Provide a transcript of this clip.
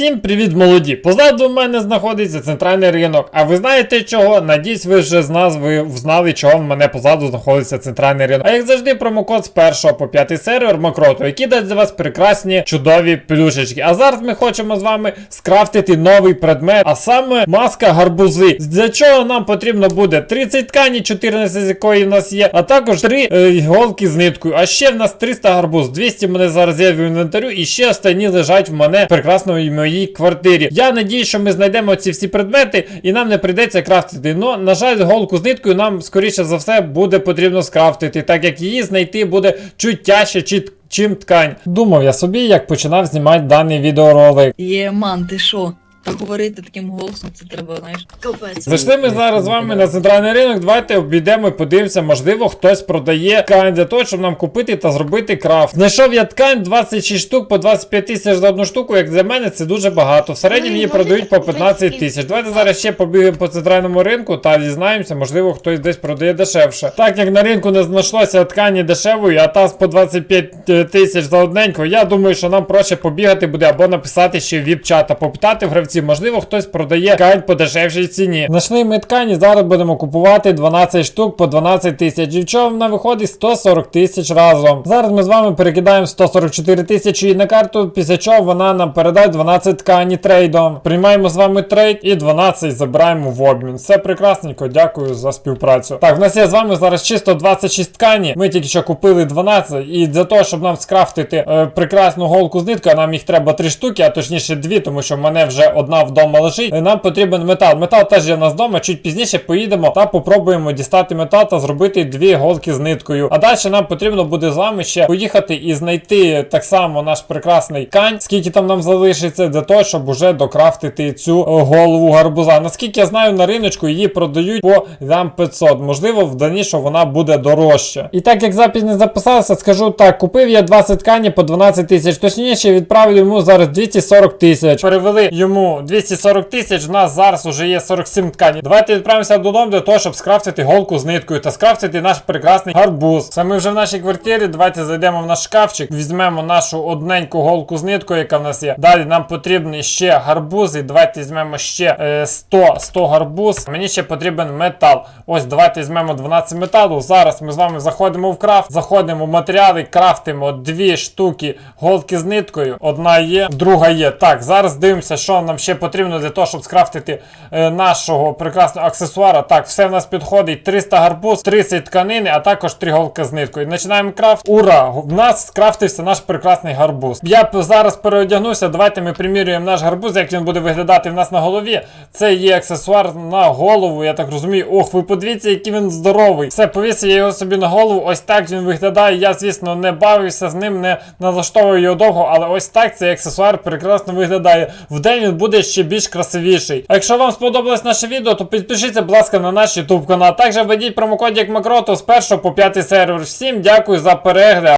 Всім привіт, молоді! Позаду мене знаходиться центральний ринок. А ви знаєте чого? Надіюсь, ви вже з назви знали, чого в мене позаду знаходиться центральний ринок. А як завжди, промокод з 1 по 5 сервер Макроту, який дасть за вас прекрасні чудові плюшечки. А зараз ми хочемо з вами скрафтити новий предмет, а саме маска гарбузи. Для чого нам потрібно буде 30 ткані, 14 з якої в нас є, а також 3 е, голки з ниткою. А ще в нас 300 гарбуз, 200 мене зараз є в інвентарю, і ще останні лежать в мене в прекрасній моїй квартирі. Я надію, що ми знайдемо ці всі предмети, і нам не прийдеться крафтити. Ну, на жаль, голку з ниткою нам скоріше за все буде потрібно скрафтити, так як її знайти буде чуть тяжче, чи чим ткань. Думав я собі, як починав знімати даний відеоролик. Є, ман, ти що? Так говорити таким голосом, це треба, знаєш, капець. Зайшли ми зараз з вами на центральний ринок. Давайте обійдемо і подивимося, можливо, хтось продає ткань для того, щоб нам купити та зробити крафт. Знайшов я ткань 26 штук по 25 тисяч за одну штуку. Як для мене, це дуже багато. В середньому її продають по 15 тисяч. Давайте зараз ще побігаємо по центральному ринку та дізнаємося, можливо, хтось десь продає дешевше. Так як на ринку не знайшлося ткані дешевої, а та по 25 тисяч за одненьку, я думаю, що нам проще побігати буде або написати ще в віп-чат та попитати в гравців. Можливо, хтось продає ткань по дешевшій ціні. Знайшли ми ткані, зараз будемо купувати 12 штук по 12 тисяч. І в чому вона виходить 140 тисяч разом. Зараз ми з вами перекидаємо 144 тисячі на карту, після чого вона нам передасть 12 ткані трейдом. Приймаємо з вами трейд і 12 забираємо в обмін. Все прекрасненько, дякую за співпрацю. Так, в нас є з вами зараз чисто 26 ткані. Ми тільки що купили 12. І для того, щоб нам скрафтити е, прекрасну голку з ниткою, нам їх треба 3 штуки, а точніше 2, тому що в мене вже одна вдома лежить. Нам потрібен метал. Метал теж є в нас вдома. Чуть пізніше поїдемо та попробуємо дістати метал та зробити дві голки з ниткою. А далі нам потрібно буде з вами ще поїхати і знайти так само наш прекрасний кань, скільки там нам залишиться, для того, щоб уже докрафтити цю голову гарбуза. Наскільки я знаю, на риночку її продають по там 500. Можливо, в дальнішому вона буде дорожча. І так як запис не записався, скажу так: купив я 20 ткані по 12 тисяч. Точніше, відправлю йому зараз 240 тисяч. Перевели йому 240 тисяч. У нас зараз уже є 47 ткані. Давайте відправимося додому для того, щоб скрафтити голку з ниткою та скрафтити наш прекрасний гарбуз. Саме вже в нашій квартирі. Давайте зайдемо в наш шкафчик, візьмемо нашу одненьку голку з ниткою, яка в нас є. Далі нам потрібні ще гарбузи. Давайте візьмемо ще е, 100 100 гарбуз. Мені ще потрібен метал. Ось давайте візьмемо 12 металу. Зараз ми з вами заходимо в крафт, заходимо в матеріали, крафтимо дві штуки голки з ниткою. Одна є, друга є. Так, зараз дивимося, що нам ще потрібно для того, щоб скрафтити е, нашого прекрасного аксесуара. Так, все в нас підходить. 300 гарбуз, 30 тканини, а також 3 голки з ниткою. Починаємо крафт. Ура! В нас скрафтився наш прекрасний гарбуз. Я зараз переодягнуся. Давайте ми примірюємо наш гарбуз, як він буде виглядати в нас на голові. Це є аксесуар на голову, я так розумію. Ох, ви подивіться, який він здоровий. Все, повісив я його собі на голову. Ось так він виглядає. Я, звісно, не бавився з ним, не налаштовую його довго, але ось так цей аксесуар прекрасно виглядає. Вдень він буде ще більш красивіший. А якщо вам сподобалось наше відео, то підпишіться, будь ласка, на наш YouTube канал. Також введіть промокод як Макрото з 1 по 5 сервер. Всім дякую за перегляд.